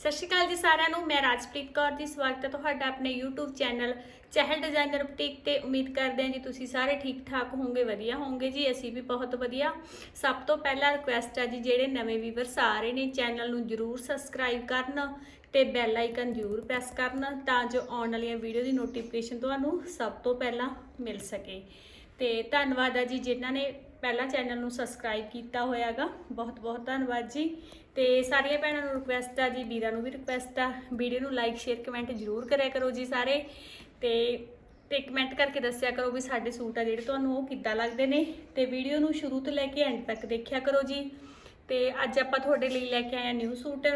ਸਤਿ ਸ਼੍ਰੀ ਅਕਾਲ ਜੀ ਸਾਰਿਆਂ ਨੂੰ, ਮੈਂ ਰਾਜਪ੍ਰੀਤ ਕੌਰ ਜੀ ਸਵਾਗਤ ਹੈ ਤੁਹਾਡਾ ਆਪਣੇ YouTube channel Chahal designer boutique ਤੇ। ਉਮੀਦ ਕਰਦੇ ਹਾਂ ਜੀ ਤੁਸੀਂ ਸਾਰੇ ਠੀਕ ਠਾਕ ਹੋਵੋਗੇ, ਵਧੀਆ ਹੋਵੋਗੇ ਜੀ, ਅਸੀਂ ਵੀ ਬਹੁਤ ਵਧੀਆ। ਸਭ ਤੋਂ ਪਹਿਲਾਂ ਰਿਕੁਐਸਟ ਹੈ ਜੀ, ਜਿਹੜੇ ਨਵੇਂ ਵੀਵਰਸ ਆ ਰਹੇ ਨੇ, ਚੈਨਲ ਨੂੰ ਜਰੂਰ ਸਬਸਕ੍ਰਾਈਬ ਕਰਨ ਤੇ ਬੈਲ ਆਈਕਨ ਜਰੂਰ ਪ੍ਰੈਸ ਕਰਨ ਤਾਂ ਜੋ ਆਉਣ ਵਾਲੀਆਂ ਵੀਡੀਓ ਦੀ ਨੋਟੀਫਿਕੇਸ਼ਨ ਤੁਹਾਨੂੰ ਸਭ ਤੋਂ ਪਹਿਲਾਂ ਮਿਲ ਸਕੇ। ਤੇ ਧੰਨਵਾਦ ਆ ਜੀ, ਜਿਨ੍ਹਾਂ ਨੇ ਪਹਿਲਾਂ ਚੈਨਲ ਨੂੰ ਸਬਸਕ੍ਰਾਈਬ ਕੀਤਾ ਹੋਇਆਗਾ ਬਹੁਤ ਬਹੁਤ ਧੰਨਵਾਦ ਜੀ। ਤੇ ਸਾਰੀਆਂ ਭੈਣਾਂ ਨੂੰ ਰਿਕੁਐਸਟ ਆ ਜੀ, ਵੀਰਾਂ ਨੂੰ ਵੀ ਰਿਕੁਐਸਟ ਆ। ਵੀਡੀਓ ਨੂੰ ਲਾਈਕ ਸ਼ੇਅਰ ਕਮੈਂਟ ਜ਼ਰੂਰ ਕਰਿਆ ਕਰੋ ਜੀ ਸਾਰੇ। ਤੇ ਤੇ ਕਮੈਂਟ ਕਰਕੇ ਦੱਸਿਆ ਕਰੋ ਵੀ ਸਾਡੇ ਸੂਟ ਆ ਜਿਹੜੇ ਤੁਹਾਨੂੰ ਉਹ ਕਿੱਦਾਂ ਲੱਗਦੇ ਨੇ। ਤੇ ਵੀਡੀਓ ਨੂੰ ਸ਼ੁਰੂ ਤੋਂ ਲੈ ਕੇ ਐਂਡ ਤੱਕ ਦੇਖਿਆ ਕਰੋ ਜੀ। ਤੇ ਅੱਜ ਆਪਾਂ ਤੁਹਾਡੇ ਲਈ ਲੈ ਕੇ ਆਏ ਆ ਨਿਊ ਸੂਟ।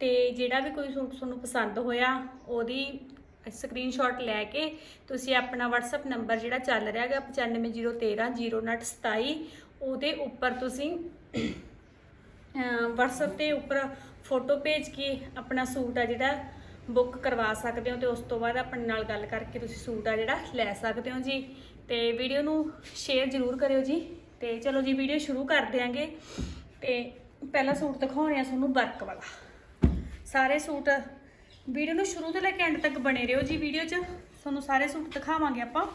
ਤੇ ਜਿਹੜਾ ਵੀ ਕੋਈ ਸੂਟ ਤੁਹਾਨੂੰ ਪਸੰਦ ਹੋਇਆ, ਉਹਦੀ ਸਕਰੀਨਸ਼ਾਟ ਲੈ ਕੇ ਤੁਸੀਂ ਆਪਣਾ WhatsApp ਨੰਬਰ ਜਿਹੜਾ ਚੱਲ ਰਿਹਾ ਹੈਗਾ 9501300927 ਉਹਦੇ ਉੱਪਰ ਤੁਸੀਂ WhatsApp ਤੇ ਉੱਪਰ ਫੋਟੋ ਭੇਜ ਕੇ ਆਪਣਾ ਸੂਟ ਆ ਜਿਹੜਾ ਬੁੱਕ ਕਰਵਾ ਸਕਦੇ ਹੋ ਤੇ ਉਸ ਤੋਂ ਬਾਅਦ ਆਪਣੇ ਨਾਲ ਗੱਲ ਕਰਕੇ ਤੁਸੀਂ ਸੂਟ ਆ ਜਿਹੜਾ ਲੈ ਸਕਦੇ ਹੋ ਜੀ। ਤੇ ਵੀਡੀਓ ਨੂੰ ਸ਼ੇਅਰ ਜ਼ਰੂਰ ਕਰਿਓ ਜੀ। ਤੇ ਚਲੋ ਜੀ ਵੀਡੀਓ ਸ਼ੁਰੂ ਕਰ ਦਿਆਂਗੇ। ਤੇ ਪਹਿਲਾ ਸੂਟ ਦਿਖਾਉਣੇ ਆ ਤੁਹਾਨੂੰ ਵਰਕ ਵਾਲਾ। ਸਾਰੇ ਸੂਟ ਵੀਡੀਓ ਨੂੰ ਸ਼ੁਰੂ ਤੋਂ ਲੈ ਕੇ ਐਂਡ ਤੱਕ ਬਣੇ ਰਹੋ ਜੀ ਵੀਡੀਓ 'ਚ। ਤੁਹਾਨੂੰ ਸਾਰੇ ਸੂਟ ਦਿਖਾਵਾਂਗੇ ਆਪਾਂ।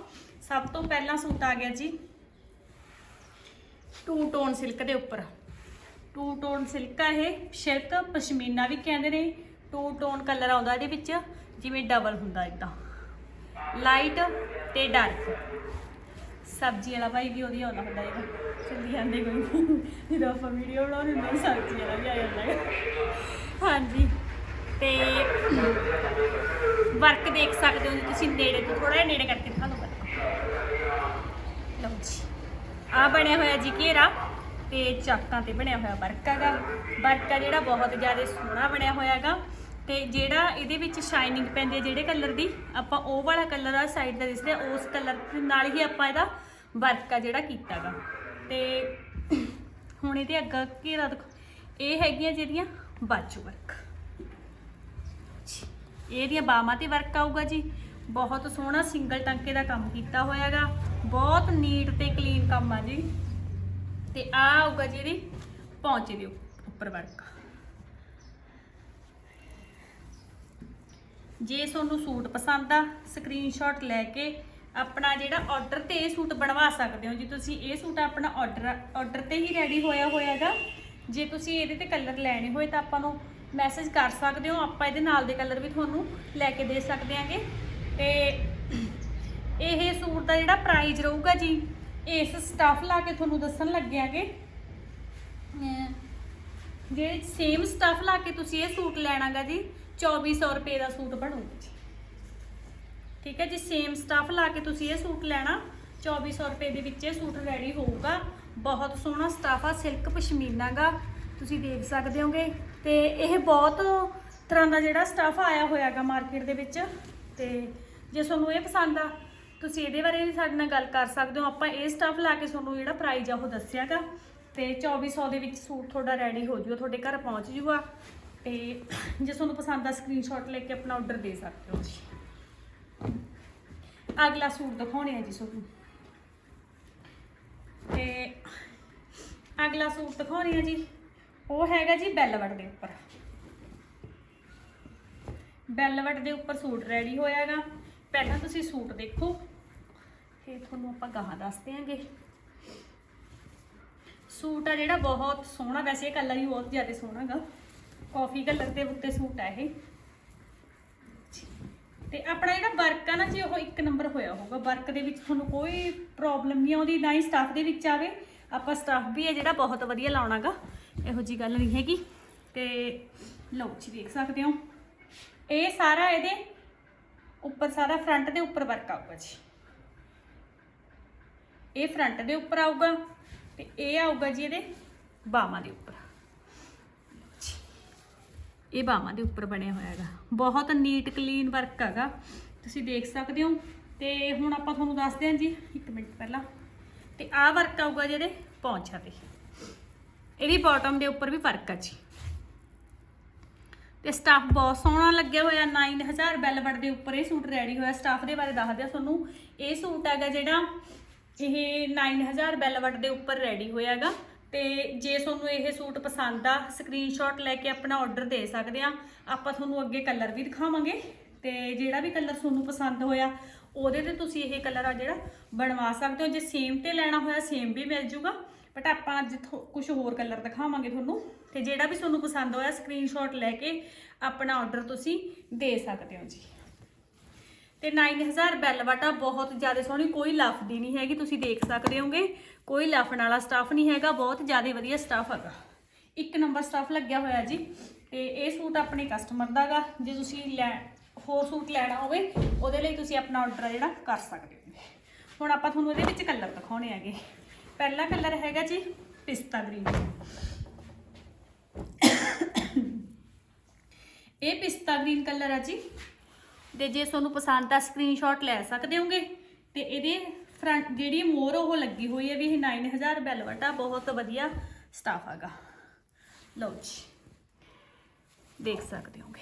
ਸਭ ਤੋਂ ਪਹਿਲਾ ਸੂਟ ਆ ਗਿਆ ਜੀ ਟੂ ਟੋਨ ਸਿਲਕ ਦੇ ਉੱਪਰ। ਟੂ ਟੋਨ ਸਿਲਕ ਆ ਇਹ, ਸਿਲਕ ਪਸ਼ਮੀਨਾ ਵੀ ਕਹਿੰਦੇ ਨੇ ਟੂ ਟੋਨ ਕਲਰ ਆਉਂਦਾ ਇਹਦੇ ਵਿੱਚ, ਜਿਵੇਂ ਡਬਲ ਹੁੰਦਾ ਇਦਾਂ ਲਾਈਟ ਤੇ ਡਾਰਕ ਸਬਜ਼ੀ ਵਾਲਾ ਭਾਈ ਵੀ ਉਹਦੀ ਆਉਂਦਾ ਹੁੰਦਾ ਇਹਦਾ। ਚੱਲੀ ਜਾਂਦੇ ਕੋਈ ਜਦੋਂ ਆਪਾਂ ਵੀਡੀਓ ਬਣਾਉਂਦੇ ਹੁੰਦੇ ਸਬਜ਼ੀ ਵਾਲਾ ਵੀ ਆ ਜਾਂਦਾ ਹਾਂਜੀ। ਤੇ ਵਰਕ ਦੇਖ ਸਕਦੇ ਹੋ ਤੁਸੀਂ, ਨੇੜੇ ਤੋਂ ਥੋੜਾ ਜਿਹਾ ਨੇੜੇ ਕਰਕੇ ਦਿਖਾ ਦਿਓ ਵਰਕ ਲਓ ਜੀ। ਆ ਬਣਿਆ ਹੋਇਆ ਜੀ ਘੇਰਾ। ਤੇ ਚਾਕਾਂ ਤੇ ਬਣਿਆ ਹੋਇਆ ਵਰਕ ਹੈਗਾ। ਵਰਕ ਆ ਜਿਹੜਾ ਬਹੁਤ ਜ਼ਿਆਦਾ ਸੋਹਣਾ ਬਣਿਆ ਹੋਇਆ ਹੈਗਾ। ਤੇ ਜਿਹੜਾ ਇਹਦੇ ਵਿੱਚ ਸ਼ਾਈਨਿੰਗ ਪੈਂਦੀ ਹੈ ਜਿਹੜੇ ਕਲਰ ਦੀ, ਆਪਾਂ ਉਹ ਵਾਲਾ ਕਲਰ ਆ ਸਾਈਡ ਦਾ ਦਿਸ ਰਿਹਾ ਉਸ ਕਲਰ ਨਾਲ ਹੀ ਆਪਾਂ ਇਹਦਾ ਵਰਕ ਆ ਜਿਹੜਾ ਕੀਤਾਗਾ ਤੇ ਹੁਣ ਇਹਦੇ ਅੱਗਾ ਘੇਰਾ ਦੇਖੋ ਇਹ ਹੈਗੀਆਂ ਜਿਹੜੀਆਂ ਬਾਜੂ ਵਰਕ। ਇਹਦੀਆਂ ਬਾਹਾਂ ਤੇ ਵਰਕ ਆਊਗਾ ਜੀ। ਬਹੁਤ ਸੋਹਣਾ ਸਿੰਗਲ ਟੰਕੇ ਦਾ ਕੰਮ ਕੀਤਾ ਹੋਇਆਗਾ ਬਹੁਤ ਨੀਟ ਤੇ ਕਲੀਨ ਕੰਮ ਆ ਜੀ। ਤੇ ਆ ਆਊਗਾ ਜੀ ਇਹਦੀ ਪੌਂਚੇ ਦੇ ਉੱਪਰ ਵਰਕ ਜੇ ਤੁਹਾਨੂੰ ਸੂਟ ਪਸੰਦ ਆ ਸਕਰੀਨਸ਼ਾਟ ਲੈ ਕੇ ਆਪਣਾ ਜਿਹੜਾ ਆਰਡਰ ਤੇ ਇਹ ਸੂਟ ਬਣਵਾ ਸਕਦੇ ਹੋ। ਜੀ ਤੁਸੀਂ ਇਹ ਸੂਟ ਆਪਣਾ ਆਰਡਰ ਆਰਡਰ ਤੇ ਹੀ ਰੈਡੀ ਹੋਇਆ ਹੋਇਆਗਾ, ਜੇ ਤੁਸੀਂ ਇਹਦੇ ਤੇ ਕਲਰ ਲੈਣੇ ਹੋਏ ਤਾਂ ਆਪਾਂ ਨੂੰ ਮੈਸੇਜ ਕਰ ਸਕਦੇ ਹੋ। ਆਪਾਂ ਇਹਦੇ ਨਾਲ ਦੇ ਕਲਰ ਵੀ ਤੁਹਾਨੂੰ ਲੈ ਕੇ ਦੇ ਸਕਦੇ ਆਂਗੇ। ਤੇ ਇਹ ਸੂਟ ਦਾ ਜਿਹੜਾ ਪ੍ਰਾਈਸ ਰਹੂਗਾ ਜੀ ਇਸ ਸਟਾਫ ਲਾ ਕੇ ਤੁਹਾਨੂੰ ਦੱਸਣ ਲੱਗਿਆਗੇ ਜੇ ਸੇਮ ਸਟਾਫ ਲਾ ਕੇ ਤੁਸੀਂ ਇਹ ਸੂਟ ਲੈਣਾਗਾ ਜੀ 2400 ਰੁਪਏ ਦਾ ਸੂਟ ਬਣੂਗਾ ਜੀ। ਠੀਕ ਹੈ ਜੀ ਸੇਮ ਸਟਾਫ ਲਾ ਕੇ ਤੁਸੀਂ ਇਹ ਸੂਟ ਲੈਣਾ 2400 ਰੁਪਏ ਦੇ ਵਿੱਚ ਇਹ ਸੂਟ ਰੈਡੀ ਹੋਊਗਾ। ਬਹੁਤ ਸੋਹਣਾ ਸਟਾਫ ਆ ਸਿਲਕ ਪਸ਼ਮੀਨਾ ਗਾ ਤੁਸੀਂ ਦੇਖ ਸਕਦੇ ਹੋਗੇ। ਤੇ ਇਹ ਬਹੁਤ ਤਰ੍ਹਾਂ ਦਾ ਜਿਹੜਾ ਸਟਾਫ ਆਇਆ ਹੋਇਆਗਾ ਮਾਰਕੀਟ ਦੇ ਵਿੱਚ, ਤੇ ਜੇ ਤੁਹਾਨੂੰ ਇਹ ਪਸੰਦ ਆ ਤੁਸੀਂ ਇਹਦੇ ਬਾਰੇ ਵੀ ਸਾਡੇ ਨਾਲ ਗੱਲ ਕਰ ਸਕਦੇ ਹੋ। ਆਪਾਂ ਇਹ ਸਟਾਫ ਲਾ ਕੇ ਤੁਹਾਨੂੰ ਜਿਹੜਾ ਪ੍ਰਾਈਜ਼ ਆ ਉਹ ਦੱਸਿਆਗਾ। ਤੇ 2400 ਦੇ ਵਿੱਚ ਸੂਟ ਤੁਹਾਡਾ ਰੈਡੀ ਹੋ ਜੂਗਾ, ਤੁਹਾਡੇ ਘਰ ਪਹੁੰਚ ਜੂਗਾ। ਤੇ ਜੇ ਤੁਹਾਨੂੰ ਪਸੰਦ ਆ ਸਕਰੀਨਸ਼ਾਟ ਲੈ ਕੇ ਆਪਣਾ ਆਰਡਰ ਦੇ ਸਕਦੇ ਹੋ ਜੀ ਅਗਲਾ ਸੂਟ ਦਿਖਾਉਣੇ ਆ ਜੀ ਤੁਹਾਨੂੰ। ਤੇ ਅਗਲਾ ਸੂਟ ਦਿਖਾਉਣੇ ਆ ਜੀ। ਉਹ ਹੈਗਾ ਜੀ ਬੈਲਵਟ ਦੇ ਉੱਪਰ। ਬੈਲਵਟ ਦੇ ਉੱਪਰ ਸੂਟ ਰੈਡੀ ਹੋਇਆਗਾ। ਪਹਿਲਾਂ ਤੁਸੀਂ ਸੂਟ ਦੇਖੋ। ਫਿਰ ਤੁਹਾਨੂੰ ਆਪਾਂ ਗਾਹਾਂ ਦੱਸ ਦਿਆਂਗੇ। ਸੂਟ ਆ ਜਿਹੜਾ ਬਹੁਤ ਸੋਹਣਾ, ਵੈਸੇ ਇਹ ਕਲਰ ਹੀ ਬਹੁਤ ਜ਼ਿਆਦਾ ਸੋਹਣਾਗਾ ਕਾਫੀ ਕਲਰ ਦੇ ਉੱਤੇ ਸੂਟ ਆ ਇਹ। ਤੇ ਆਪਣਾ ਜਿਹੜਾ ਵਰਕ ਆ ਨਾ, ਜੀ ਉਹ ਇੱਕ ਨੰਬਰ ਹੋਇਆ ਹੋਊਗਾ ਵਰਕ ਦੇ ਵਿੱਚ ਤੁਹਾਨੂੰ ਕੋਈ ਪ੍ਰੋਬਲਮ ਨਹੀਂ ਆਉਂਦੀ ਨਾ ਹੀ ਸਟਾਫ ਦੇ ਵਿੱਚ ਆਵੇ। ਆਪਾਂ ਸਟਾਫ ਵੀ ਹੈ ਜਿਹੜਾ ਬਹੁਤ ਵਧੀਆ ਲਾਉਣਾਗਾ ਇਹੋ ਜੀ ਗੱਲ ਨਹੀਂ ਹੈਗੀ। ਤੇ ਲਓ ਜੀ ਦੇਖ ਸਕਦੇ ਹੋ। ਇਹ ਸਾਰਾ ਇਹਦੇ ਉੱਪਰ, ਸਾਰਾ ਫਰੰਟ ਦੇ ਉੱਪਰ ਵਰਕ ਆਊਗਾ ਜੀ। ਇਹ ਫਰੰਟ ਦੇ ਉੱਪਰ ਆਊਗਾ ਤੇ ਇਹ ਆਊਗਾ ਜੀ ਇਹਦੇ ਬਾਹਾਂ ਦੇ ਉੱਪਰ। ਇਹ ਬਾਹਾਂ ਦੇ ਉੱਪਰ ਬਣਿਆ ਹੋਇਆ ਹੈਗਾ। ਬਹੁਤ ਨੀਟ ਕਲੀਨ ਵਰਕ ਹੈਗਾ। ਤੁਸੀਂ ਦੇਖ ਸਕਦੇ ਹੋ। ਤੇ ਹੁਣ ਆਪਾਂ ਤੁਹਾਨੂੰ ਦੱਸਦੇ ਹਾਂ ਜੀ, ਇੱਕ ਮਿੰਟ ਪਹਿਲਾਂ। ਤੇ ਆਹ ਵਰਕ ਆਊਗਾ ਜਿਹੜੇ ਪੌਂਚਾ ਤੇ। ਇਹਦੀ ਬਾਟਮ ਦੇ ਉੱਪਰ ਵੀ ਵਰਕ ਆ ਜੀ। ਤੇ ਸਟਾਫ ਬਹੁਤ ਸੋਹਣਾ ਲੱਗਿਆ ਹੋਇਆ। 9000 ਬੈਲਵਟ ਦੇ ਉੱਪਰ ਇਹ ਸੂਟ ਰੈਡੀ ਹੋਇਆ। ਸਟਾਫ ਦੇ ਬਾਰੇ ਦੱਸਦੇ ਆ ਤੁਹਾਨੂੰ। ਇਹ ਸੂਟ ਹੈਗਾ ਜਿਹੜਾ ਇਹ 9000 ਬੈਲਵਟ ਦੇ ਉੱਪਰ ਰੈਡੀ ਹੋਇਆ ਹੋਇਆਗਾ। ਤੇ ਜੇ ਤੁਹਾਨੂੰ ਇਹ ਸੂਟ ਪਸੰਦ ਆ ਸਕਰੀਨਸ਼ਾਟ ਲੈ ਕੇ ਆਪਣਾ ਆਰਡਰ ਦੇ ਸਕਦੇ ਆ। ਆਪਾਂ ਤੁਹਾਨੂੰ ਅੱਗੇ ਕਲਰ ਵੀ ਦਿਖਾਵਾਂਗੇ। ਤੇ ਜਿਹੜਾ ਵੀ ਕਲਰ ਤੁਹਾਨੂੰ ਪਸੰਦ ਹੋਇਆ, ਉਹਦੇ ਤੇ ਤੁਸੀਂ ਇਹ ਕਲਰ ਆ ਜਿਹੜਾ ਬਣਵਾ ਸਕਦੇ ਹੋ। ਜੇ ਸੇਮ ਤੇ ਲੈਣਾ ਹੋਇਆ ਸੇਮ ਵੀ ਮਿਲ ਜੂਗਾ। ਬਟ ਆਪਾਂ ਅੱਜ ਕੁਝ ਹੋਰ ਕਲਰ ਦਿਖਾਵਾਂਗੇ ਤੁਹਾਨੂੰ। ਤੇ ਜਿਹੜਾ ਵੀ ਤੁਹਾਨੂੰ ਪਸੰਦ ਹੋਇਆ ਸਕਰੀਨਸ਼ਾਟ ਲੈ ਕੇ ਆਪਣਾ ਆਰਡਰ ਤੁਸੀਂ ਦੇ ਸਕਦੇ ਹੋ ਜੀ। ਤੇ 9000 ਬੈਲ ਵਾਟਾ ਬਹੁਤ ਜ਼ਿਆਦਾ ਸੋਹਣੀ, ਕੋਈ ਲਫਦੀ ਨਹੀਂ ਹੈਗੀ, ਤੁਸੀਂ ਦੇਖ ਸਕਦੇ ਹੋਗੇ। ਕੋਈ ਲਫਣ ਵਾਲਾ ਸਟਾਫ ਨਹੀਂ ਹੈਗਾ, ਬਹੁਤ ਜ਼ਿਆਦਾ ਵਧੀਆ ਸਟਾਫ ਹੈਗਾ। ਇੱਕ ਨੰਬਰ ਸਟਾਫ ਲੱਗਿਆ ਹੋਇਆ ਜੀ, ਤੇ ਇਹ ਸੂਟ ਆਪਣੇ ਕਸਟਮਰ ਦਾਗਾ ਜੇ ਤੁਸੀਂ ਲੈ, ਹੋਰ ਸੂਟ ਲੈਣਾ ਹੋਵੇ, ਉਹਦੇ ਲਈ ਤੁਸੀਂ ਆਪਣਾ ਆਰਡਰ ਜਿਹੜਾ ਕਰ ਸਕਦੇ ਹੋ। ਹੁਣ ਆਪਾਂ ਤੁਹਾਨੂੰ ਇਹਦੇ ਵਿੱਚ ਕਲਰ ਦਿਖਾਉਣੇ ਹੈਗੇ। ਪਹਿਲਾ ਕਲਰ ਹੈਗਾ ਜੀ, ਪਿਸਤਾ ਗ੍ਰੀਨ। ਇਹ ਪਿਸਤਾ ਗ੍ਰੀਨ ਕਲਰ ਆ ਜੀ। ਤੇ ਜੇ ਤੁਹਾਨੂੰ ਪਸੰਦ ਆ ਸਕਰੀਨਸ਼ਾਟ ਲੈ ਸਕਦੇ ਹੋਗੇ, ਤੇ ਇਹਦੇ ਫਰੰਟ ਜਿਹੜੀ ਮੋਰ ਉਹ ਲੱਗੀ ਹੋਈ ਹੈ ਵੀ ਇਹ 9000 ਬੈਲਵਟ ਆ ਬਹੁਤ ਵਧੀਆ ਸਟਾਫ ਹੈਗਾ। ਲਓ ਜੀ, ਦੇਖ ਸਕਦੇ ਹੋਗੇ।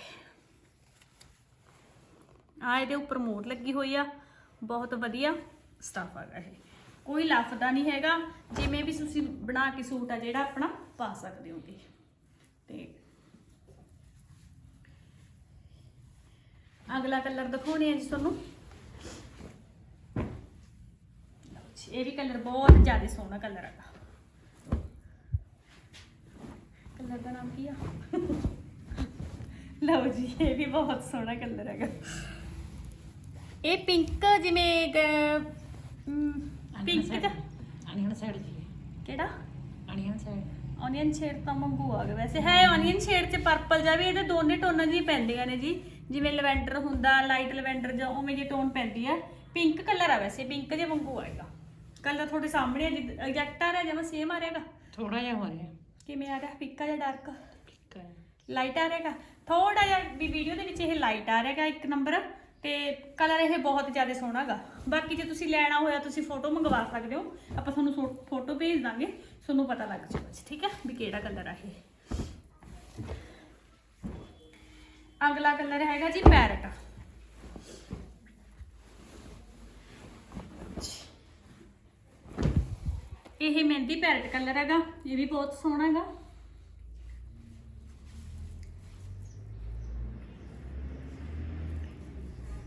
ਆ ਇਹਦੇ ਉੱਪਰ ਮੋਰ ਲੱਗੀ ਹੋਈ ਆ, ਬਹੁਤ ਵਧੀਆ ਸਟਾਫ ਹੈਗਾ ਇਹ। ਕੋਈ ਲਫਦਾ ਨਹੀਂ ਹੈਗਾ, ਜਿਵੇਂ ਵੀ ਤੁਸੀਂ ਬਣਾ ਕੇ ਸੂਟ ਆ ਜਿਹੜਾ ਆਪਣਾ ਪਾ ਸਕਦੇ ਹੋਗੇ। ਤੇ ਅਗਲਾ ਕਲਰ ਦਿਖਾਉਣੇ ਆ ਜੀ ਤੁਹਾਨੂੰ। ਲਓ ਜੀ, ਇਹ ਵੀ ਕਲਰ ਬਹੁਤ ਜ਼ਿਆਦਾ ਸੋਹਣਾ ਕਲਰ ਹੈਗਾ ਕਲਰ ਦਾ ਨਾਮ ਕੀ ਆ? ਲਓ ਜੀ ਇਹ ਵੀ ਬਹੁਤ ਸੋਹਣਾ ਕਲਰ ਹੈਗਾ। ਇਹ ਪਿੰਕ ਜਿਵੇਂ ਪਿੰਕ ਦਾ ਅਣੀਅਨ ਸਾਈਡ ਜੀ। ਕਿਹੜਾ? ਅਣੀਅਨ ਸਾਈਡ ਔਨੀਅਨ ਸ਼ੇਡ ਤਾਂ ਮੰਗੂ ਆ ਗਿਆ ਵੈਸੇ। ਹੈ ਔਨੀਅਨ ਸ਼ੇਡ ਚ ਪਰਪਲ ਜਾ ਵੀ ਇਹਦੇ ਦੋਨੇ ਟੋਨਾਂ ਜੀ ਪੈਂਦੀਆਂ ਨੇ ਜੀ। ਜਿਵੇਂ ਲਵੈਂਡਰ ਹੁੰਦਾ ਲਾਈਟ ਲਵੈਂਡਰ ਜਾਂ ਉਵੇਂ ਦੀ ਟੋਨ ਪੈਂਦੀ ਆ। ਪਿੰਕ ਕਲਰ ਆ ਵੈਸੇ ਪਿੰਕ ਜੇ ਮੰਗੂ ਆਏਗਾ। ਕਲਰ ਤੁਹਾਡੇ ਸਾਹਮਣੇ ਆ ਜੀ ਐਗਜ਼ੈਕਟ ਆ ਰਿਹਾ ਜਿਵੇਂ ਸੇਮ ਆ ਰਿਹਾਗਾ ਥੋੜਾ ਜਿਹਾ ਹੋ ਰਿਹਾ। ਕਿਵੇਂ ਆ ਰਿਹਾ? ਫਿੱਕਾ ਜਾਂ ਡਾਰਕ? ਹੈ ਲਾਈਟ ਆ ਰਿਹਾਗਾ ਥੋੜਾ ਜਿਹਾ ਵੀ ਵੀਡੀਓ ਦੇ ਵਿੱਚ ਇਹ ਲਾਈਟ ਆ ਰਿਹਾਗਾ ਇੱਕ ਨੰਬਰ ਤੇ ਕਲਰ ਇਹ ਬਹੁਤ ਜ਼ਿਆਦਾ ਸੋਹਣਾਗਾ ਬਾਕੀ ਜੇ ਤੁਸੀਂ ਲੈਣਾ ਹੋਇਆ ਤੁਸੀਂ ਫੋਟੋ ਮੰਗਵਾ ਸਕਦੇ ਹੋ। ਆਪਾਂ ਤੁਹਾਨੂੰ ਫੋਟੋ ਭੇਜ ਦਾਂਗੇ। ਤੁਹਾਨੂੰ ਪਤਾ ਲੱਗ ਜਾਊਗਾ ਜੀ ਠੀਕ ਹੈ? ਵੀ ਕਿਹੜਾ ਕਲਰ ਆ ਇਹ। ਅਗਲਾ ਕਲਰ ਹੈਗਾ ਜੀ ਪੈਰਟ। ਇਹ ਮਹਿੰਦੀ ਪੈਰਟ ਕਲਰ ਹੈਗਾ, ਇਹ ਵੀ ਬਹੁਤ ਸੋਹਣਾ ਹੈਗਾ।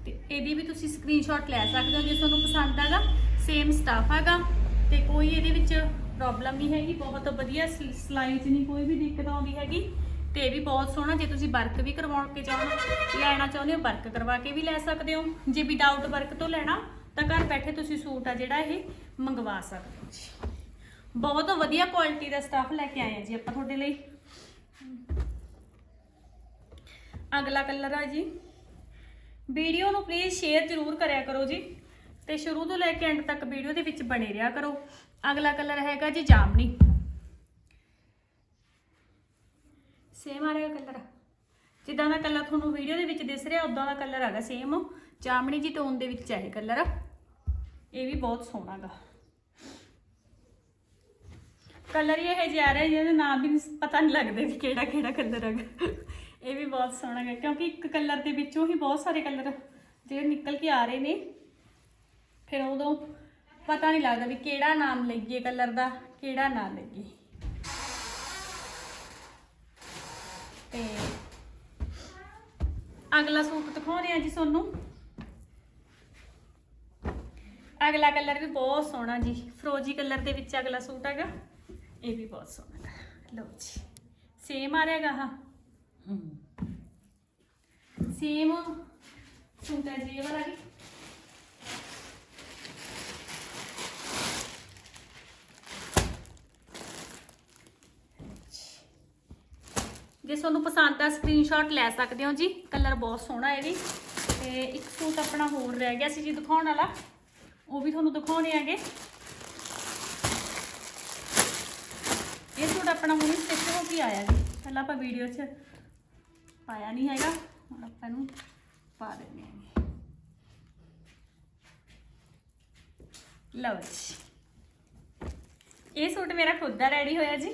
ਤੇ ਇਹਦੀ ਵੀ ਤੁਸੀਂ ਸਕਰੀਨਸ਼ਾਟ ਲੈ ਸਕਦੇ ਹੋ ਜੇ ਤੁਹਾਨੂੰ ਪਸੰਦ ਆਗਾ ਸੇਮ ਸਟਾਫ ਹੈਗਾ। ਤੇ ਕੋਈ ਇਹਦੇ ਵਿੱਚ ਪ੍ਰੋਬਲਮ ਨਹੀਂ ਹੈਗੀ, ਬਹੁਤ ਵਧੀਆ ਸਿਲਾਈ 'ਚ ਨਹੀਂ ਕੋਈ ਵੀ ਦਿੱਕਤ ਆਉਂਦੀ ਹੈਗੀ। ਤੇ ਇਹ ਵੀ ਬਹੁਤ ਸੋਹਣਾ, ਜੇ ਤੁਸੀਂ ਵਰਕ ਵੀ ਕਰਵਾਉਣ ਕੇ ਚਾਹੋ ਲੈਣਾ ਚਾਹੁੰਦੇ ਹੋ, ਵਰਕ ਕਰਵਾ ਕੇ ਵੀ ਲੈ ਸਕਦੇ ਹੋ। ਜੇ ਵਿਦਆਊਟ ਵਰਕ ਤੋਂ ਲੈਣਾ, ਤਾਂ ਘਰ ਬੈਠੇ ਤੁਸੀਂ ਸੂਟ ਆ ਜਿਹੜਾ ਇਹ ਮੰਗਵਾ ਸਕਦੇ ਹੋ ਜੀ। ਬਹੁਤ ਵਧੀਆ ਕੁਆਲਿਟੀ ਦਾ ਸਟਾਫ ਲੈ ਕੇ ਆਏ ਆ ਜੀ ਆਪਾਂ ਤੁਹਾਡੇ ਲਈ। ਅਗਲਾ ਕਲਰ ਆ ਜੀ। ਵੀਡੀਓ ਨੂੰ ਪਲੀਜ਼ ਸ਼ੇਅਰ ਜ਼ਰੂਰ ਕਰਿਆ ਕਰੋ ਜੀ। ਤੇ ਸ਼ੁਰੂ ਤੋਂ ਲੈ ਕੇ ਐਂਡ ਤੱਕ ਵੀਡੀਓ ਦੇ ਵਿੱਚ ਬਣੇ ਰਿਹਾ ਕਰੋ। ਅਗਲਾ ਕਲਰ ਹੈਗਾ ਜੀ ਜਾਮਨੀ। ਸੇਮ ਆ ਰਿਹਾ ਕਲਰ ਜਿੱਦਾਂ ਦਾ ਕਲਰ ਤੁਹਾਨੂੰ ਵੀਡੀਓ ਦੇ ਵਿੱਚ ਦਿਸ ਰਿਹਾ ਉਦਾਂ ਦਾ ਕਲਰ ਹੈਗਾ ਸੇਮ ਜਾਮਨੀ ਜੀ ਟੋਨ ਦੇ ਵਿੱਚ ਹੈ ਕਲਰ ਇਹ ਵੀ ਬਹੁਤ ਸੋਹਣਾ ਗਾ। ਕਲਰ ਹੀ ਇਹ ਜਿਹਾ ਰਿਹਾ, ਜਿਹਦੇ ਨਾਮ ਵੀ ਪਤਾ ਨਹੀਂ ਲੱਗਦੇ ਵੀ ਕਿਹੜਾ ਕਿਹੜਾ ਕਲਰ ਹੈਗਾ। ਇਹ ਵੀ ਬਹੁਤ ਸੋਹਣਾ ਹੈ ਕਿਉਂਕਿ ਇੱਕ ਕਲਰ ਦੇ ਵਿੱਚੋਂ ਹੀ ਬਹੁਤ ਸਾਰੇ ਕਲਰ ਜਿਹੜੇ ਨਿਕਲ ਕੇ ਆ ਰਹੇ ਨੇ, ਫਿਰ ਉਦੋਂ ਪਤਾ ਨਹੀਂ ਲੱਗਦਾ ਵੀ ਕਿਹੜਾ ਨਾਮ ਲਈਏ ਕਲਰ ਦਾ, ਕਿਹੜਾ ਨਾ ਲਈਏ। ਤੇ ਅਗਲਾ ਸੂਟ ਦਿਖਾਉਂਦੇ ਆ ਜੀ ਤੁਹਾਨੂੰ। ਅਗਲਾ ਕਲਰ ਵੀ ਬਹੁਤ ਸੋਹਣਾ ਜੀ। ਫਰੋਜੀ ਕਲਰ ਦੇ ਵਿੱਚ ਅਗਲਾ ਸੂਟ ਹੈਗਾ ਇਹ ਵੀ ਬਹੁਤ ਸੋਹਣਾ। ਲਓ ਜੀ ਸੇਮ ਆ ਰਿਹਾਗਾ ਹੂੰ। ਸੇਮ ਸੂਟ ਹੈ ਜੀ ਇਹ ਵਾਲਾ ਵੀ। ਜੇ ਤੁਹਾਨੂੰ ਪਸੰਦ ਆ ਸਕਰੀਨਸ਼ਾਟ ਲੈ ਸਕਦੇ ਹੋ ਜੀ। ਕਲਰ ਬਹੁਤ ਸੋਹਣਾ ਇਹ ਵੀ। ਤੇ ਇੱਕ ਸੂਟ ਆਪਣਾ ਹੋਰ ਰਹਿ ਗਿਆ ਸੀ ਜੀ ਦਿਖਾਉਣ ਵਾਲਾ। ਉਹ ਵੀ ਤੁਹਾਨੂੰ ਦਿਖਾਉਣੇ ਹੈਗੇ। ਇਹ ਸੂਟ ਆਪਣਾ ਹੁਣ ਸਟਿਚ ਹੋ ਕੇ ਆਇਆ ਜੀ। ਪਹਿਲਾਂ ਆਪਾਂ ਵੀਡੀਓ 'ਚ ਪਾਇਆ ਨਹੀਂ ਹੈਗਾ। ਹੁਣ ਆਪਾਂ ਇਹਨੂੰ ਪਾ ਦਿੰਦੇ ਹਾਂ ਲਓ ਜੀ। ਇਹ ਸੂਟ ਮੇਰਾ ਖੁਦ ਦਾ ਰੈਡੀ ਹੋਇਆ ਜੀ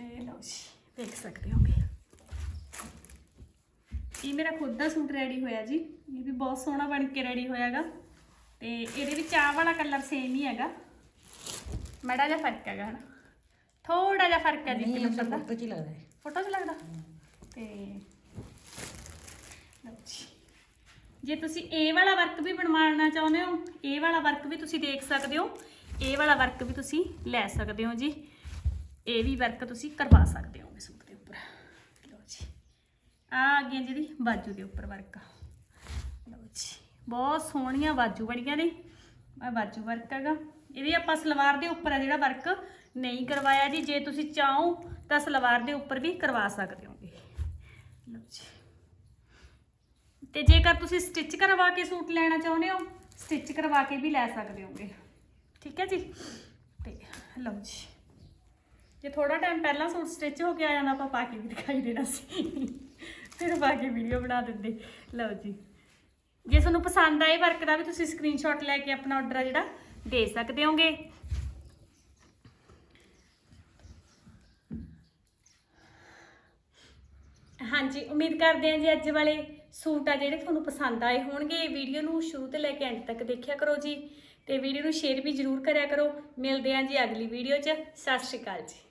ਇਹ ਲਓ ਜੀ ਦੇਖ ਸਕਦੇ ਹੋਗੇ ਇਹ ਮੇਰਾ ਖੁਦ ਦਾ ਸੂਟ ਰੈਡੀ ਹੋਇਆ ਜੀ। ਇਹ ਵੀ ਬਹੁਤ ਸੋਹਣਾ ਬਣ ਕੇ ਰੈਡੀ ਹੋਇਆਗਾ। ਤੇ ਇਹਦੇ ਵਿੱਚ ਆਹ ਵਾਲਾ ਕਲਰ ਸੇਮ ਹੀ ਹੈਗਾ। ਮੜਾ ਜਿਹਾ ਫ਼ਰਕ ਹੈਗਾ ਹਨਾ। ਥੋੜਾ ਜਿਹਾ ਫ਼ਰਕ ਹੈ ਜੀ ਨਹੀਂ ਦਾ। ਫੋਟੋ ਚ ਹੀ ਲੱਗਦਾ ਹੈ। ਫੋਟੋ 'ਚ ਲੱਗਦਾ? ਤੇ ਲਓ ਜੀ। ਜੇ ਤੁਸੀਂ ਇਹ ਵਾਲਾ ਵਰਕ ਵੀ ਬਣਵਾਉਣਾ ਚਾਹੁੰਦੇ ਹੋ ਇਹ ਵਾਲਾ ਵਰਕ ਵੀ ਤੁਸੀਂ ਦੇਖ ਸਕਦੇ ਹੋ। ਇਹ ਵਾਲਾ ਵਰਕ ਵੀ ਤੁਸੀਂ ਲੈ ਸਕਦੇ ਹੋ ਜੀ। ਇਹ ਵੀ ਵਰਕ ਤੁਸੀਂ ਕਰਵਾ ਸਕਦੇ ਹੋ ਲਓ ਜੀ ਆ ਆ ਗਈਆਂ ਜਿਹੜੀ ਬਾਜੂ ਦੇ ਉੱਪਰ ਵਰਕ। ਲਓ ਜੀ, ਬਹੁਤ ਸੋਹਣੀਆਂ ਬਾਜੂ ਬਣੀਆਂ ਨੇ। ਆ ਬਾਜੂ ਵਰਕ ਹੈਗਾ। ਇਹਦੇ ਆਪਾਂ ਸਲਵਾਰ ਦੇ ਉੱਪਰ ਆ ਜਿਹੜਾ ਵਰਕ ਨਹੀਂ ਕਰਵਾਇਆ ਜੀ। ਜੇ ਤੁਸੀਂ ਚਾਹੋ ਤਾਂ ਸਲਵਾਰ ਦੇ ਉੱਪਰ ਵੀ ਕਰਵਾ ਸਕਦੇ ਹੋਗੇ। ਲਓ ਜੀ। ਤੇ ਜੇਕਰ ਤੁਸੀਂ ਸਟਿਚ ਕਰਵਾ ਕੇ ਸੂਟ ਲੈਣਾ ਚਾਹੁੰਦੇ ਹੋ, ਸਟਿਚ ਕਰਵਾ ਕੇ ਵੀ ਲੈ ਸਕਦੇ ਹੋਗੇ। ਠੀਕ ਹੈ ਜੀ? ਤੇ ਲਓ ਜੀ। ਜੇ ਥੋੜਾ ਟਾਈਮ ਪਹਿਲਾਂ ਸੂਟ ਸਟਿਚ ਹੋ ਕੇ ਆ ਜਾਂਦਾ, ਆਪਾਂ ਪਾ ਕੇ ਵੀ ਦਿਖਾਈ ਦੇਣਾ ਸੀ। ਫਿਰ ਪਾ ਕੇ ਵੀਡੀਓ ਬਣਾ ਦਿੰਦੇ। ਲਓ ਜੀ। ਜੇ ਤੁਹਾਨੂੰ ਪਸੰਦ ਆਏ ਵਰਕ ਦਾ ਵੀ ਤੁਸੀਂ ਸਕਰੀਨਸ਼ਾਟ ਲੈ ਕੇ ਆਪਣਾ ਆਰਡਰ ਆ ਜਿਹੜਾ, ਦੇ ਸਕਦੇ ਹੋਗੇ। ਹਾਂਜੀ, ਉਮੀਦ ਕਰਦੇ ਹਾਂ ਜੀ ਅੱਜ ਵਾਲੇ ਸੂਟ ਆ ਜਿਹੜੇ ਤੁਹਾਨੂੰ ਪਸੰਦ ਆਏ ਹੋਣਗੇ। ਵੀਡੀਓ ਨੂੰ ਸ਼ੁਰੂ ਤੋਂ ਲੈ ਕੇ ਐਂਡ ਤੱਕ ਦੇਖਿਆ ਕਰੋ ਜੀ। ਤੇ ਵੀਡੀਓ ਨੂੰ ਸ਼ੇਅਰ ਵੀ ਜ਼ਰੂਰ ਕਰਿਆ ਕਰੋ। ਮਿਲਦੇ ਹਾਂ ਜੀ ਅਗਲੀ ਵੀਡੀਓ 'ਚ। ਸਤਿ ਸ਼੍ਰੀ ਅਕਾਲ ਜੀ।